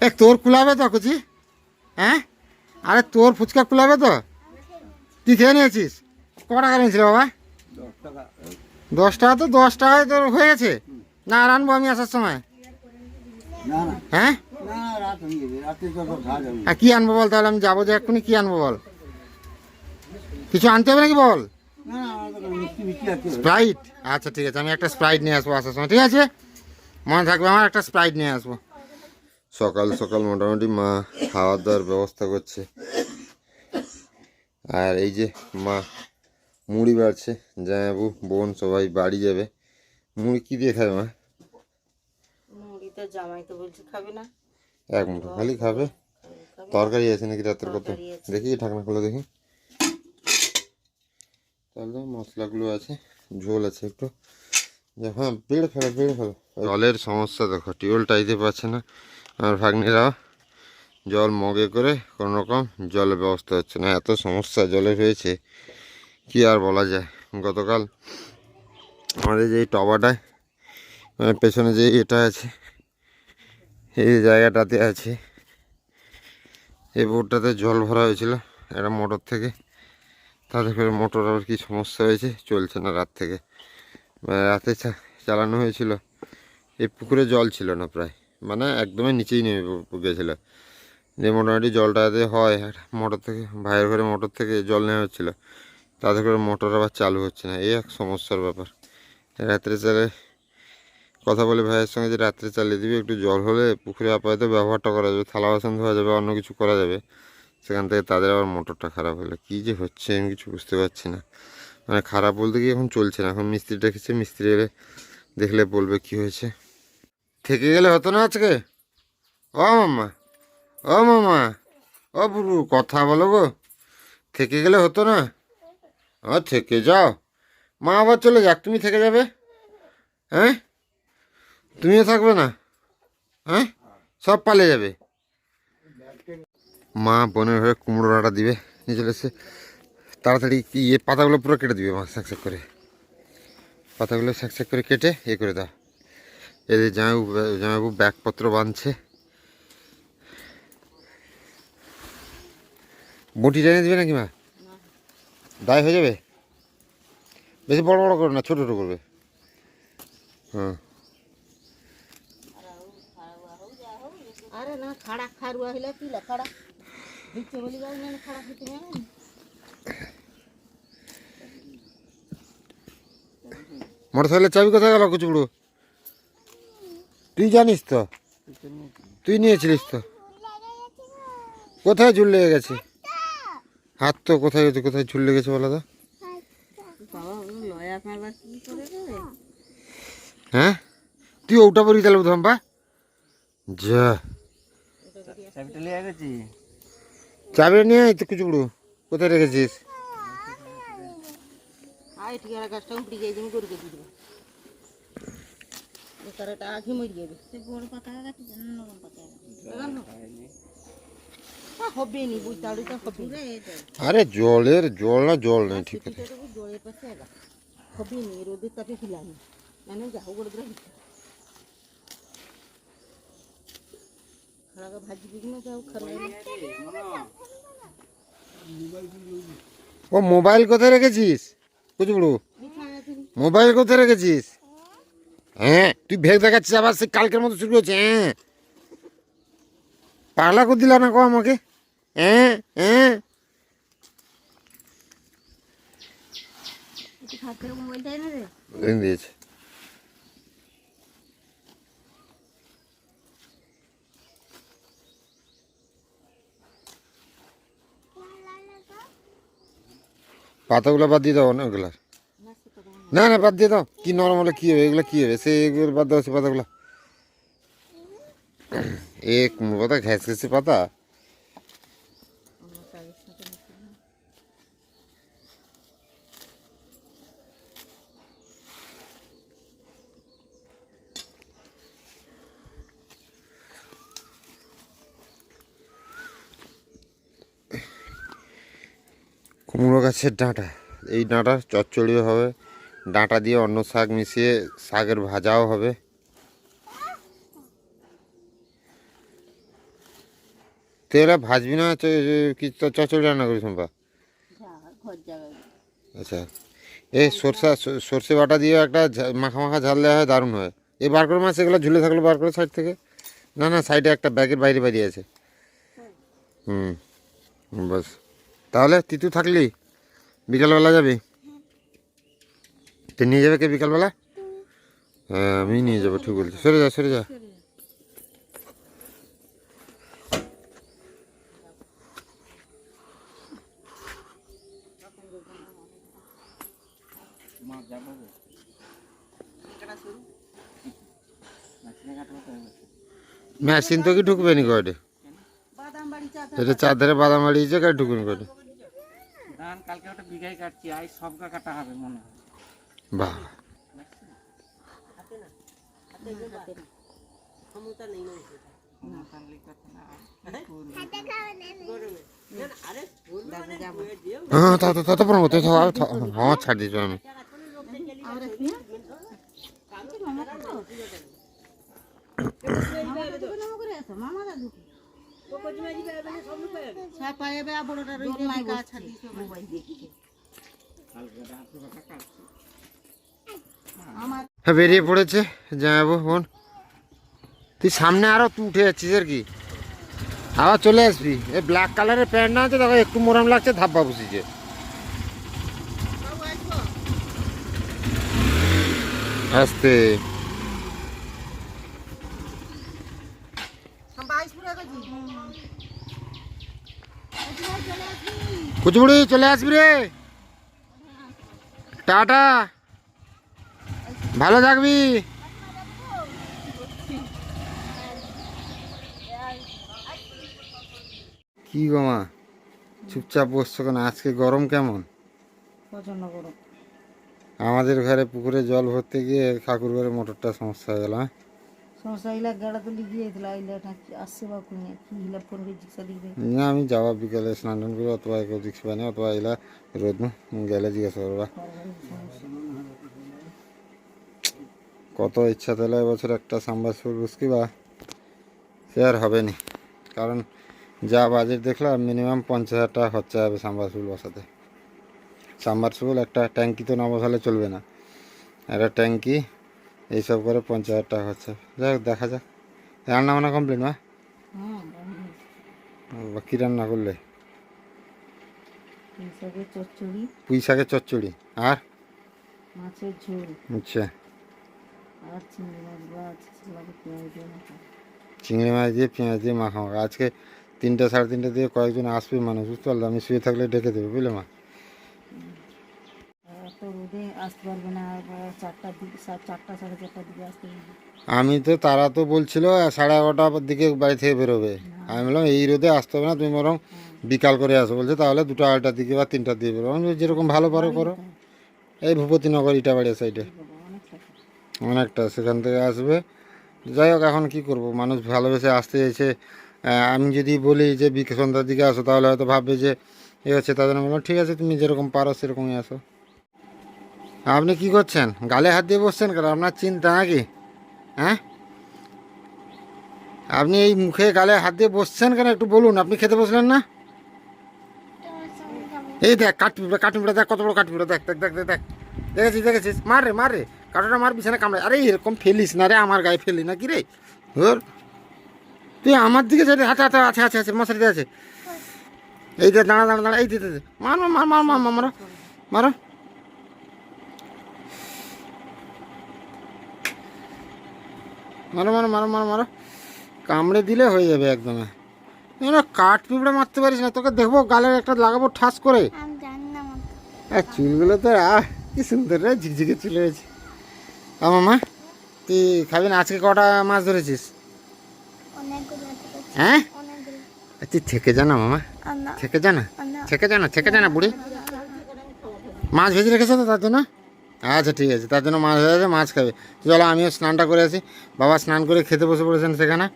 এ তোর কুলাবে তো কুচি হ্যাঁ আরে তোর ফুচকা কুলাবে তো তুই খেয়ে নিয়েছিস ক টাকা নিয়েছিল বাবা দশ টাকা তো দশ টাকায় তোর হয়ে গেছে না আর আনব আমি আসার সময় হ্যাঁ হয়ে কি আনব বল তাহলে আমি যাব যে এক্ষুনি কি আনব বল কিছু আনতে হবে নাকি বল স্প্রাইট আচ্ছা ঠিক আছে আমি একটা স্প্রাইট নিয়ে আসব আসার সময় ঠিক আছে মনে থাকবে আমার একটা স্প্রাইট নিয়ে আসব সকাল সকাল মোটামুটি মা খাওয়ার দাওয়ার ব্যবস্থা করছে। আর এই যে মা মুড়ি বাড়ছে জামাইবাবু বোন সবাই বাড়ি যাবে। মুড়ি কি দিয়ে খাবে মা? মুড়ি তো জামাই তো বলছে খাবে না। এক মুঠো খালি খাবে? তরকারি আছে নাকি রাতের কত? দেখি ঢাকনা খুলে দেখি। তাহলে মশলাগুলো আছে ঝোল আছে একটু। হ্যাঁ বেড়ে ফেলো বেড়ে ফেলো। জলের সমস্যা দেখো টিউবওয়েলটা দিতে পারছে না। আর ভাগ্নিরা জল মগে করে কোনো রকম জলের ব্যবস্থা হচ্ছে না। এত সমস্যা জলের হয়েছে কি আর বলা যায়? গতকাল আমাদের যে টবাটায় মানে পেছনে যে এটা আছে, এই জায়গাটাতে আছে, এই বোটটাতে জল ভরা হয়েছিল একটা মোটর থেকে। তাতে করে মোটর আবার কি সমস্যা হয়েছে? চলছে না রাত থেকে। মানে রাতে চালানো হয়েছিল। এই পুকুরে জল ছিল না প্রায়। মানে একদমই নিচেই নেমে গেছিল। যে মোটামুটি জলটাতে হয়, মোটর থেকে, ভাইয়ের ঘরে মোটর থেকে জল নেওয়া হচ্ছিল তাতে করে মোটর আবার চালু হচ্ছে না, এই এক সমস্যার ব্যাপার। রাত্রে চালে কথা বলে ভাইয়ের সঙ্গে যে রাত্রে চালিয়ে দিবি, একটু জল হলে পুকুরে আপাতত ব্যবহারটা করা যাবে, থালা বাসন ধোয়া যাবে, অন্য কিছু করা যাবে। সেখান থেকে তাদের আবার মোটরটা খারাপ হলো। কী যে হচ্ছে, আমি কিছু বুঝতে পারছি না। মানে খারাপ বলতে কি এখন চলছে না, এখন মিস্ত্রি ডেকেছে, মিস্ত্রি এলে দেখলে বলবে কি হয়েছে। থেকে গেলে হতো না আজকে? ও মামা ও মামা ও বুড়ু, কথা বলো গো। থেকে গেলে হতো না? ও, থেকে যাও। মা আবার চলে যাক, তুমি থেকে যাবে? হ্যাঁ? তুমিও থাকবে না? হ্যাঁ? সব পালিয়ে যাবে। মা বোনের ঘরে কুমড়ো ডাঁটা দিবে, নিয়ে চলে এসে তাড়াতাড়ি ইয়ে পাতাগুলো পুরো কেটে দিবে, মা, স্যাক স্যাক করে। পাতাগুলো স্যাক স্যাক করে কেটে ইয়ে করে দাও। এদের জামাইবু জামাইবু ব্যাগপত্র বাঁধছে। বটি টেনে দিবে নাকি মা? দায় হয়ে যাবে? বেশি বড় বড় করবে না ছোটো ছোটো করবে। হ্যাঁ। আরে না খাড়া খারুয়া হইলে কি খাড়া? দিচ্ছে বলি যাও না খাড়া খেতে না মোটর সাইকেলের চাবি কোথায় গেল কুচুবড়ু তুই জানিস তো? তুই নিয়েছিলিস তো? কোথায় ঝুল লেগে গেছে? হাত তো কোথায় গেছে, কোথায় ঝুল লেগেছে বলো তো হ্যাঁ? তুই ওটা পরি তাহলে চাবিটা লিয়ে চাবি নিয়ে আয় তো কুচুবড়ু কোথায় রেখেছিস? আয় ঠিক আছে গাছটা উপড়ে করে দেবো তারাটা আগে মরে যাবে বড় পাতা গাছ নরম পাতা হবে নি। তো হবে আরে জলের জল না জল নেই ঠিক আছে। জলের পাশে হবে নি রোদের তাপে ফিলানি মানে যাও করে দিলে খারাপ ভাজি দিবি যাও খারাপ ও মোবাইল কোথায় রেখেছিস? কুচুবড়ু মোবাইল কোথায় রেখেছিস? হ্যাঁ? তুই ভেগ দেখাচ্ছিস আবার সে কালকের মতো শুরু হচ্ছে হ্যাঁ? পাগলা করে দিলা না কো আমাকে হ্যাঁ? হ্যাঁ? দিয়েছে। পাতাগুলো বাদ দিয়ে দাও না ওগুলা না না, বাদ দিয়ে দাও। কি নরম হলে কী হবে? এগুলো কী হবে? সে এগুলো বাদ দাও, সে পাতাগুলো। এ কুমড়ো পাতা ঘ্যাস ঘেসে পাতা। কুমড়ো গাছের ডাঁটা। এই ডাঁটা চচ্চড়িও হবে। ডাঁটা দিয়ে অন্য শাক মিশিয়ে শাকের ভাজাও হবে। তেলে ভাজবি না? চ- চ- কি রান্না করিস জায়গায় আচ্ছা। এই সরষা সর্ষে বাটা দিয়ে একটা মাখা মাখা ঝাল দেওয়া হয় দারুণ হয়। এই বার করে মাছ এগুলো ঝুলে থাকলে বার করে সাইড থেকে। না না সাইডে একটা ব্যাগের বাইরে বাইরে আছে। হুম বাস। তাহলে তিতু থাকলি? বিকালবেলা যাবি? তুই নিয়ে যাবে কে বিকালবেলা? হ্যাঁ আমি নিয়ে যাব, ঠিক বলছি। সরে যা সরে যা। তো। মেশিন তো কি ঢুকবে নি কয়টে বাড়ি এটা চারধারে বাদাম মারিয়েছে কার ঢুকুন কয়টে ধান কালকে বিঘাই কাটছি, আজ সব গা কাটা হবে মনে হয়। বাহ। হ্যাঁ তা তো তা তো প্রমোদ হ্যাঁ ছাড় দিয়েছ আমি। বড়টা হ্যাঁ বেরিয়ে পড়েছে। জামাবো বোন। তুই সামনে আরও তুই উঠে যাচ্ছিস আর কি। আবার চলে আসবি। এই ব্ল্যাক কালারের প্যান্ট না আছে, দেখো, একটু মোরাম লাগছে ধাপ্পা বসেছে আস্তে। কুচবুড়ি চলে আসবি রে। টাটা। ভালো থাকবি। কি গো মা চুপচাপ বসছো কেন? আজকে গরম কেমন? প্রচণ্ড গরম। আমাদের ঘরে পুকুরে জল ভরতে গিয়ে ঠাকুর ঘরে মোটরটা সমস্যা হয়ে গেল হ্যাঁ? সমস্যা ইলা গাড়া তুলি গিয়েছিল আইলা আসছে বা কোনে কি হিলা ফোন করে জিজ্ঞাসা দিবে। না আমি যাওয়া বিকালে স্নান টান করে অথবা জিজ্ঞেস পাইনি অথবা এলা রোদ গেলে জিজ্ঞাসা করবা। কত ইচ্ছা তাহলে এবছর একটা সাম্বার ফুল বুঝকি বা সে আর হবে নি কারণ যা বাজেট দেখলাম মিনিমাম পঞ্চাশ হাজার টাকা খরচা হবে সাম্বার ফুল বসাতে। সাম্বার ফুল একটা ট্যাঙ্কি তো না বসালে চলবে না। একটা ট্যাঙ্কি এইসব করে পঞ্চাশ হাজার টাকা খরচা যাক দেখা যাক। রান্না বান্না কমপ্লিট বা কী রান্না করলে? পুঁই শাকের চচ্চড়ি। আর? মাছের ঝোল। আচ্ছা। আর চিংড়ি মাছ আছে সেগুলোকে পেঁয়াজ দিয়ে মাখা। চিংড়ি মাছ দিয়ে পেঁয়াজ দিয়ে মাখা মাখা আজকে তিনটা সাড়ে তিনটা দিয়ে কয়েকজন আসবে মানুষ বুঝতে পারল? আমি শুয়ে থাকলে ডেকে দেবে বুঝলে মা? আমি তো তারা তো বলছিল সাড়ে এগারোটার দিকে বাড়ি থেকে বেরোবে। আমি বললাম এই রোদে আসতে হবে না তুমি বরং বিকাল করে আসো বলছে তাহলে দুটো আড়াইটার দিকে বা তিনটার দিকে বেরোবো। আমি যেরকম ভালো পারো করো। এই ভূপতিনগর ইটাবাড়িয়া সাইডে অনেকটা সেখান থেকে আসবে। যাই হোক, এখন কি করব? মানুষ ভালোবেসে আসতে চাইছে। আমি যদি বলি যে বিকে দিকে আসো, তাহলে হয়তো ভাববে যে, এ হচ্ছে তাদের বললাম, ঠিক আছে, তুমি যেরকম পারো সেরকমই আসো। আপনি কি করছেন? গালে হাত দিয়ে বসছেন কেন? আপনার চিন্তা নাকি? হ্যাঁ? আপনি এই মুখে গালে হাত দিয়ে বসছেন কেন? একটু বলুন, আপনি খেতে বসলেন না? এই দেখ কাঠপিঁপড়া কাঠপিঁপড়া দেখ, কত বড় কাঠপিঁপড়া দেখ দেখ দেখ দেখ দেখ। দেখেছিস দেখেছিস? মার রে মার রে। কাঠটা মার বিছানা কামড়ে আরে এরকম ফেলিস না রে আমার গায়ে ফেলি না কি রে? ধর। তুই আমার দিকে যেতে হাতে হাতে আছে আছে আছে মশারিতে আছে। এই দে দাঁড়া দাঁড়া দাঁড়া এই দিতে মার মার মার মার মার মার। মারো। মারো মারো মারো মারো মারো। কামড়ে দিলে হয়ে যাবে একদম। না কাঠ পিঁপড়ে মারতে পারিস না? তোকে দেখব গালের একটা লাগাবো ঠাস করে। আর চুলগুলো তো আহ কি সুন্দর রে ঝিকঝিকে চুল হয়েছে। আমার মা তুই খাবি না? আজকে কটা মাছ ধরেছিস? হ্যাঁ? তুই থেকে যা না মামা। থেকে যা না? আর না। থেকে যা না? থেকে জানা বুড়ি। মাছ ভেজে রেখেছো তো তার জন্য? আচ্ছা ঠিক আছে। তার জন্য মাছ আছে, মাছ খাবে। চলো আমিও স্নানটা করে আসি। বাবা স্নান করে খেতে বসে পড়েছেন সেখানে।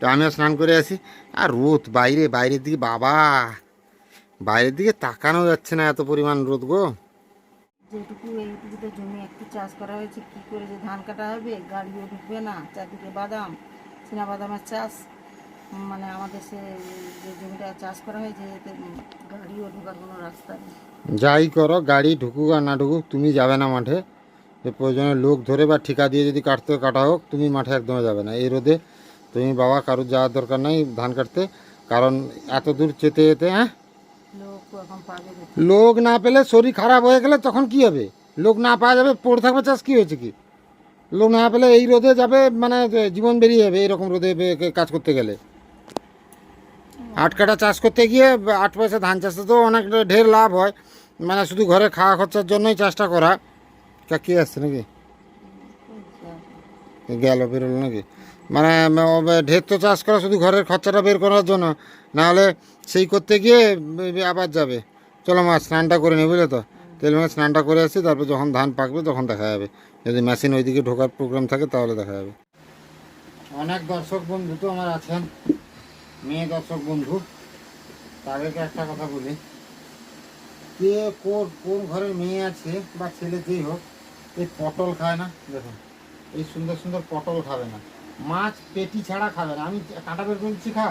তো আমিও স্নান করে আসি। আর রোদ বাইরে বাইরের দিকে বাবা। বাইরের দিকে তাকানো যাচ্ছে না এত পরিমাণ রোদ গো। যেটুকু এইটুকুতে জমি একটু চাষ করা হয়েছে, কি করে যে ধান কাটা হবে, গাড়িও ঢুকবে না, চারদিকে বাদাম, চীনা বাদামের চাষ। মানে আমাদের সে যে জমিটা চাষ করা হয়েছে, এতে গাড়িও ঢোকার কোনো রাস্তা নেই। যাই করো, গাড়ি ঢুকুক আর না ঢুকুক, তুমি যাবে না মাঠে। প্রয়োজনে লোক ধরে বা ঠিকা দিয়ে যদি কাটতে, কাটা হোক, তুমি মাঠে একদমই যাবে না। এই রোদে তুমি বাবা, কারোর যাওয়ার দরকার নাই ধান কাটতে। কারণ এত দূর যেতে যেতে হ্যাঁ? লোক না পেলে শরীর খারাপ হয়ে গেলে তখন কি হবে? লোক না পাওয়া যাবে পড়ে থাকবে চাষ কি হয়েছে কি? লোক না পেলে এই রোদে যাবে মানে জীবন বেরিয়ে যাবে এরকম রোদে কাজ করতে গেলে। আট কাটা চাষ করতে গিয়ে আট পয়সা ধান চাষে তো অনেক ঢের লাভ হয়। মানে শুধু ঘরে খাওয়া খরচার জন্যই চাষটা করা। তা কি আসছে নাকি? গেল বেরোলো নাকি? মানে ঢের তো চাষ করা, শুধু ঘরের খরচাটা বের করার জন্য। নাহলে সেই করতে গিয়ে আবার যাবে। চলো মা, স্নানটা করে নি, বুঝলে তো? তেল মেঘে স্নানটা করে আসি, তারপর যখন ধান পাকবে, তখন দেখা যাবে। যদি মেশিন ওইদিকে ঢোকার প্রোগ্রাম থাকে, তাহলে দেখা যাবে। অনেক দর্শক বন্ধু তো আমার আছেন। মেয়ে দর্শক বন্ধু, তাদেরকে একটা কথা বলি। কে কোন কোন ঘরের মেয়ে আছে বা ছেলে যেই হোক, এই পটল খায় না? দেখুন, এই সুন্দর সুন্দর পটল খাবে না। মাছ পেটি ছাড়া খাবে না। আমি কাঁটা বের করে দিচ্ছি খা।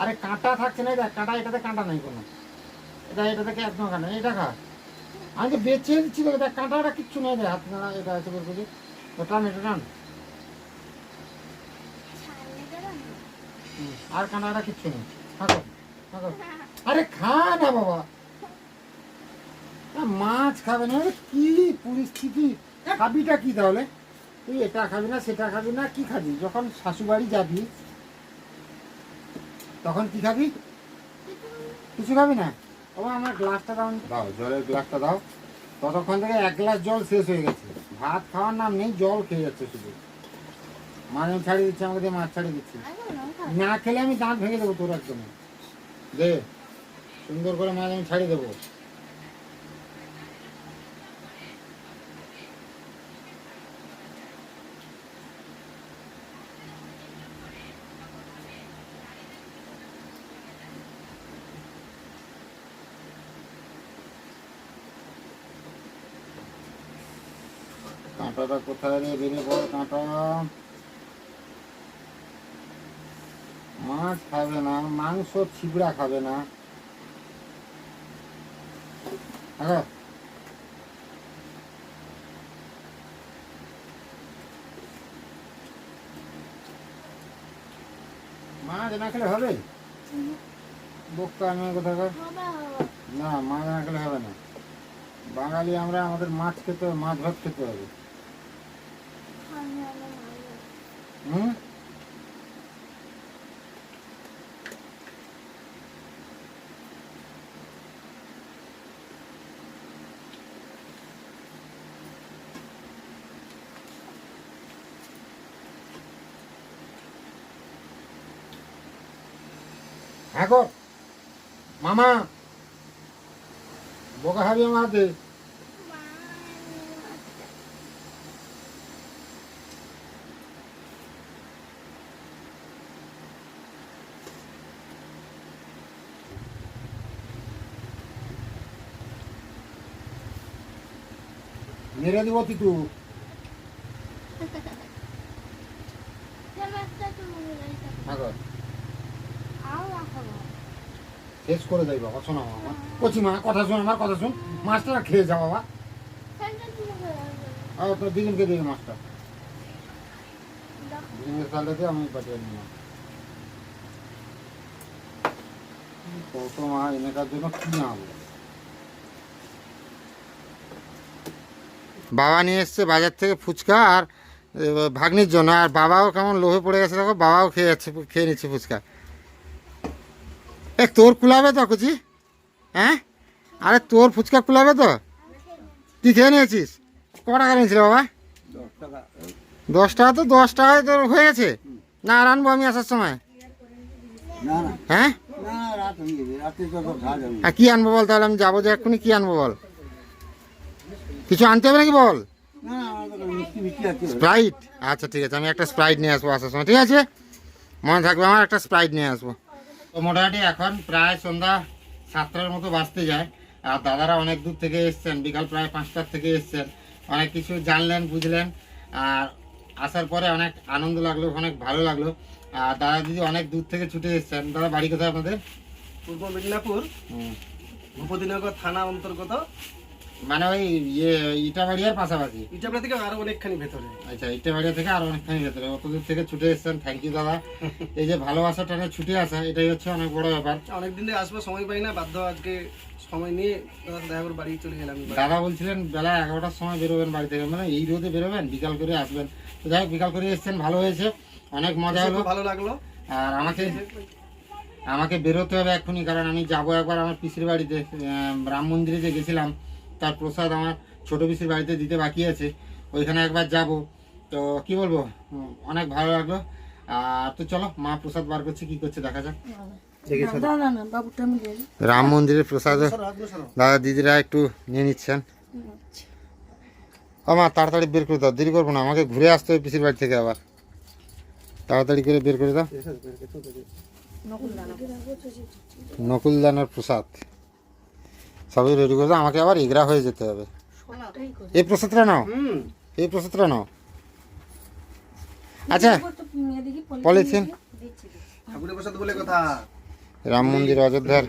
আরে কাঁটা থাকছে না এটা কাঁটা এটাতে কাঁটা নাই কোনো। এটা এটা থেকে একদম কাঁটা এটা খা। আমি তো বেছে দিচ্ছি এটা কাঁটাটা কিচ্ছু নেই রে হাত নাড়া এটা আছে বের করছি টান এটা টান। না? আর কাঁটাটা কিচ্ছু নেই। থাকো থাকো আরে খা না বাবা। না, মাছ খাবে না কি পরিস্থিতি। খাবিটা কি তাহলে? তুই এটা খাবি না সেটা খাবি না কি খাবি? যখন শাশুবাড়ি যাবি তখন কি খাবি? কিছু খাবি না? ও আমার গ্লাসটা দাও। দাও জলের গ্লাসটা দাও। ততক্ষণ থেকে এক গ্লাস জল শেষ হয়ে গেছে। ভাত খাওয়ার নাম নেই জল খেয়ে যাচ্ছে শুধু। মাছ ছাড়িয়ে দিচ্ছে আমাকে মাছ ছাড়িয়ে দিচ্ছি। না, না খেলে আমি দাঁত ভেঙে দেবো তোর একদম। দে সুন্দর করে মাছ আমি ছাড়িয়ে দেবো। কাঁটাটা কোথায় রে বেরিয়ে পড় কাঁটা? মাছ খাবে না, মাংস ছিবড়া খাবে না। না, মাছ না খেলে হবে না। বাঙালি আমরা আমাদের মাছ খেতে হবে, মাছ ভাত খেতে হবে। হ্যাঁ গো মামা বোকা খাবি আমার হাতে মেরে দিব তিতু কেন একটা তুমি রয়েছে? হ্যাঁ গো আও রাখাবো। শেষ করে দেয় বাবা শোনো বাবা। কচি মা কথা শোন আমার কথা শোন। মাছটা খেয়ে যাও বাবা। আর তো দিদিনকে দিবে মাছটা। দেখো, দিদিনকে দিয়ে আমি পাঠিয়ে নিলাম কত মা এনেকার জন্য কি আনব বাবা নিয়ে এসছে বাজার থেকে ফুচকা আর ভাগ্নির জন্য। আর বাবাও কেমন লোভে পড়ে গেছে দেখো বাবাও খেয়ে যাচ্ছে খেয়ে নিচ্ছে ফুচকা। তোর কুলাবে তো কুচি হ্যাঁ? আরে তোর ফুচকা কুলাবে তো? তুই খেয়ে নিয়েছিস? ক টাকা নিয়েছিল বাবা? দশ টাকা তো দশ টাকায় তোর হয়ে গেছে। না আর আনব আমি আসার সময়। হ্যাঁ? হয়ে আর কি আনব বল তাহলে? আমি যাব যে এক্ষুনি কি আনব বল? কিছু আনতে হবে নাকি বল? স্প্রাইট আচ্ছা ঠিক আছে আমি একটা স্প্রাইট নিয়ে আসব আসার সময় ঠিক আছে? মনে থাকবে আমার একটা স্প্রাইট নিয়ে আসব। তো মোটামুটি এখন প্রায় সন্ধ্যা সাতটার মতো বাঁচতে যায়। আর দাদারা অনেক দূর থেকে এসছেন বিকাল প্রায় পাঁচটার থেকে এসছেন। অনেক কিছু জানলেন বুঝলেন। আর আসার পরে অনেক আনন্দ লাগল অনেক ভালো লাগল। আর দাদা দিদি অনেক দূর থেকে ছুটে এসছেন। দাদা বাড়ি কোথায় আপনাদের? পূর্ব মেদিনীপুর। ভূপতিনগর থানা অন্তর্গত। মানে ওই ইয়ে ইটাবাড়িয়ার পাশাপাশি। ইটাপড়া থেকে আরও অনেকখানি ভেতরে। আচ্ছা ইটাবাড়িয়া থেকে আরও অনেকখানি ভেতরে। অত দূর থেকে ছুটে এসেছেন থ্যাংক ইউ দাদা। এই যে ভালোবাসা টানে ছুটে আসা এটাই হচ্ছে অনেক বড় ব্যাপার। অনেকদিন থেকে আসব সময় পাই না বাধ্য আজকে সময় নিয়ে দেখা করে বাড়ি চলে গেলাম দাদা বলছিলেন বেলা এগারোটার সময় বেরোবেন বাড়ি থেকে। মানে এই রোদে বেরোবেন বিকাল করে আসবেন। তো যাই হোক, বিকাল করে এসেছেন ভালো হয়েছে। অনেক মজা হলো। ভালো লাগল। আর আমাকে আমাকে বেরোতে হবে এক্ষুনি কারণ আমি যাব একবার আমার পিসির বাড়িতে রাম মন্দিরে যে গেছিলাম। তার প্রসাদ আমার ছোট পিসির বাড়িতে দিতে বাকি আছে ওইখানে একবার যাব। তো কি বলব? অনেক ভালো লাগল। আর তো চলো মা প্রসাদ বার করছে কি করছে দেখা যাক। রাম মন্দিরের প্রসাদ। দাদা দিদিরা একটু নিয়ে নিচ্ছেন। আমার তাড়াতাড়ি বের করে দাও দেরি করব না আমাকে ঘুরে আসতে হবে পিসির বাড়ি থেকে আবার। তাড়াতাড়ি করে বের করে দাও। নকুলদানার প্রসাদ। সবই রেডি করে আমাকে আবার এগরা হয়ে যেতে হবে। এই প্রসাদটা নাও। হুম। এই প্রসাদটা নাও। আচ্ছা পলিথিন ঠাকুরের প্রসাদ বলে কথা। রাম মন্দির অযোধ্যার।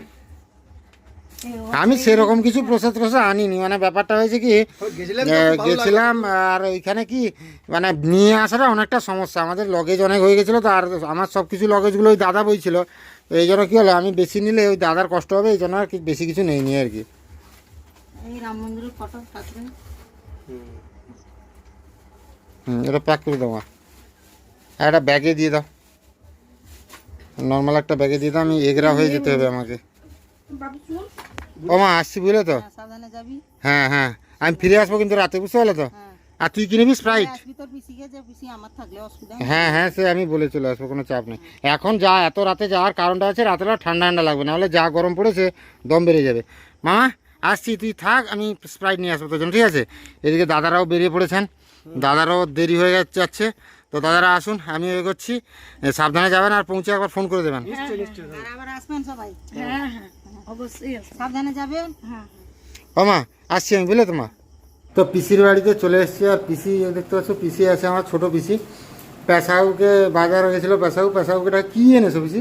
আমি সেরকম কিছু প্রসাদ। প্রসাদ আনিনি। মানে ব্যাপারটা হয়েছে কি গেছিলাম গেছিলাম আর ওইখানে কি মানে নিয়ে আসাটা অনেকটা সমস্যা। আমাদের লগেজ অনেক হয়ে গেছিল তো আর আমার সব কিছু লগেজগুলো ওই দাদা বইছিল। তো এই জন্য কী হলো আমি বেশি নিলে ওই দাদার কষ্ট হবে এই জন্য আর কি বেশি কিছু নেই নি আর কি। এই রাম মন্দিরের ফটো হুম এটা প্যাক করে দাও আর একটা ব্যাগে দিয়ে দাও। নর্মাল একটা ব্যাগে দিয়ে দাও আমি এগরা হয়ে যেতে হবে আমাকে। ও মা আসছি বুঝলে তো? হ্যাঁ, হ্যাঁ হ্যাঁ। আমি ফিরে আসব কিন্তু রাতে বুঝতে পারলে তো? হ্যাঁ। আর তুই কিনবি স্প্রাইট। হ্যাঁ হ্যাঁ সে আমি বলে চলে আসব কোনো চাপ নেই। এখন যা এত রাতে যাওয়ার কারণটা আছে রাতেটা ঠান্ডা ঠান্ডা লাগবে নাহলে যা গরম পড়েছে দম বেড়ে যাবে। মামা আসছি তুই থাক আমি স্প্রাইট নিয়ে আসব তোর জন্য ঠিক আছে? এদিকে দাদারাও বেরিয়ে পড়েছেন। দাদারও দেরি হয়ে যাচ্ছে- তো দাদারা আসুন আমি এগোচ্ছি। করছি সাবধানে যাবেন আর পৌঁছে একবার ফোন করে দেবেন। আর আসবেন হ্যাঁ হ্যাঁ। অবশ্যই সাবধানে যাবেন? হ্যাঁ। ও মা আসছি আমি বুঝলে তোমা তো পিসির বাড়িতে চলে এসেছি আর পিসি দেখতে পাচ্ছ পিসি আছে আমার ছোট পিসি। পেশাউকে বাজারে গেছিল পেশাউ পেশাউকে কি এনেছো পিসি?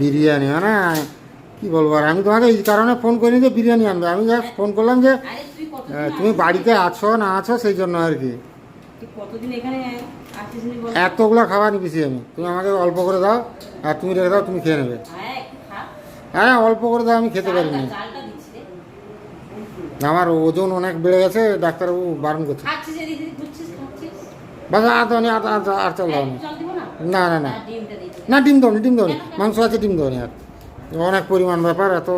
বিরিয়ানি মানে কি বলব আর আমি তোমাকে এই কারণে ফোন করিনি যে বিরিয়ানি আনবে। আমি জাস্ট ফোন করলাম যে তুমি বাড়িতে আছো না আছো সেই জন্য আর কি। এতগুলো খাবার নিয়েছি আমি। তুমি আমাকে অল্প করে দাও আর তুমি রেখে দাও তুমি খেয়ে নেবে। হ্যাঁ হ্যাঁ অল্প করে দাও আমি খেতে পারিনি। আমার ওজন অনেক বেড়ে গেছে ডাক্তারবাবু বারণ করছে। বাস আর দাও নি আর আর চাল দাও নি। না? না না ডিম দাও ডিম দাও মাংস আছে ডিম দাও আর। অনেক পরিমাণ ব্যাপার এত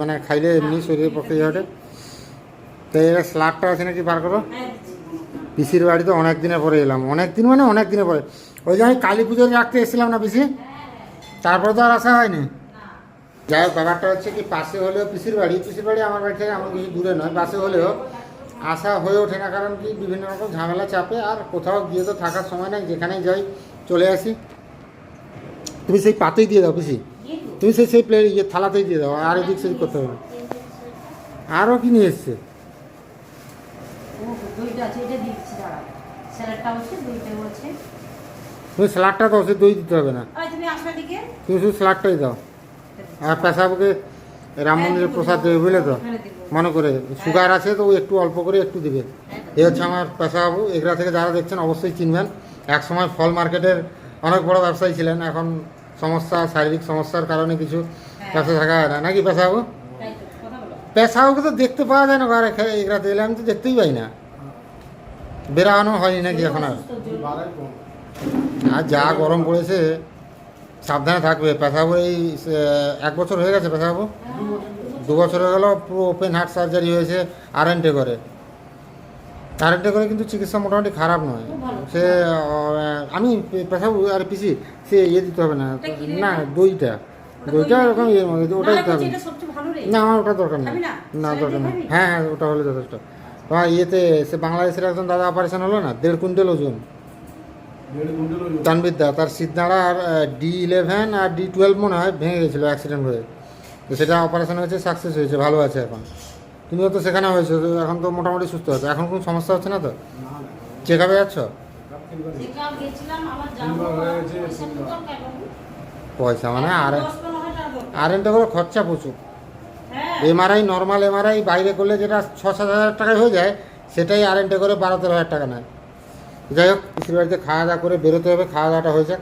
মানে খাইলে এমনি শরীরের পক্ষে ইয়ে তো এর স্লাডটা আছে নাকি বার করো? হ্যাঁ পিসির বাড়িতে অনেক দিনের পরে এলাম। অনেক দিন মানে অনেক দিনের পরে। ওই যে আমি কালী পুজোর রাখতে এসেছিলাম না পিসি? তারপরে তো আর আসা হয়নি। যাই হোক ব্যাপারটা হচ্ছে কি পাশে হলেও পিসির বাড়ি পিসির বাড়ি আমার বাড়ি থেকে এমন কিছু দূরে নয় পাশে হলেও আসা হয়ে ওঠে না কারণ কি বিভিন্ন রকম ঝামেলা চাপে আর কোথাও গিয়ে তো থাকার সময় নেই যেখানেই যাই চলে আসি। তুমি সেই পাতেই দিয়ে দাও পিসি। তুমি সেই সেই প্লেট ইয়ে থালাতেই দিয়ে দাও আর এদিক সেদিক করতে হবে আরও কি নিয়ে এসছে? তুমি স্যালাডটা দাও সে দই দিতে হবে না। তুমি শুধু স্যালাডটাই দাও। আর পেশাবকে রাম মন্দিরের প্রসাদ দেবে বুঝলে তো? মনে করে সুগার আছে তো একটু অল্প করে একটু দিবে। এই হচ্ছে আমার পেশাবাবু এগুলা থেকে যারা দেখছেন অবশ্যই চিনবেন। এক সময় ফল মার্কেটের অনেক বড় ব্যবসায়ী ছিলেন এখন সমস্যা শারীরিক সমস্যার কারণে কিছু ব্যবসা থাকা হয় না। নাকি পেশাবাবু তাই তো দেখতে পাওয়া যায় না ঘরে এগুলাতে এলে আমি তো দেখতেই পাই না। বেরানো হয়নি নাকি এখন আর? আর যা গরম পড়েছে সাবধানে থাকবে। পেশাবু এই এক বছর হয়ে গেছে পেশাবু? দু বছর হয়ে গেল পুরো ওপেন হার্ট সার্জারি হয়েছে আরএনটে করে। আরএনটে করে কিন্তু চিকিৎসা মোটামুটি খারাপ নয়। সে আমি পেশাবু আর পিসি সে ইয়ে দিতে হবে না। না দইটা। দইটা ওরকম ইয়ে মধ্যে ওটা দিতে হবে। না আমার ওটা দরকার নেই। না? না দরকার নেই। হ্যাঁ হ্যাঁ ওটা হলে যথেষ্ট। তোমার ইয়েতে সে বাংলাদেশের একজন দাদা অপারেশন হলো না? দেড় কুইন্টাল ওজন। তানবিদ্যা, তার সিদ্ধাড়া R D eleven R D twelve মনে হয় ভেঙে গেছিল অ্যাক্সিডেন্ট হয়ে। তো সেটা অপারেশন হয়েছে সাকসেস হয়েছে, ভালো আছে এখন। তুমি তো সেখানে হয়েছে এখন তো মোটামুটি সুস্থ আছে। এখন কোনো সমস্যা হচ্ছে না তো? চেক আপে যাচ্ছ পয়সা মানে আর আর এনটা করে খরচা প্রচুর। এমআরআই নর্মাল এমআরআই বাইরে করলে যেটা ছ সাত হাজার টাকায় হয়ে যায়, সেটাই আর এনটা করে বারো তেরো হাজার টাকা নেয়। যাই হোক পিসির বাড়িতে খাওয়া দাওয়া করে বেরোতে হবে খাওয়া দাওয়াটা হয়েছে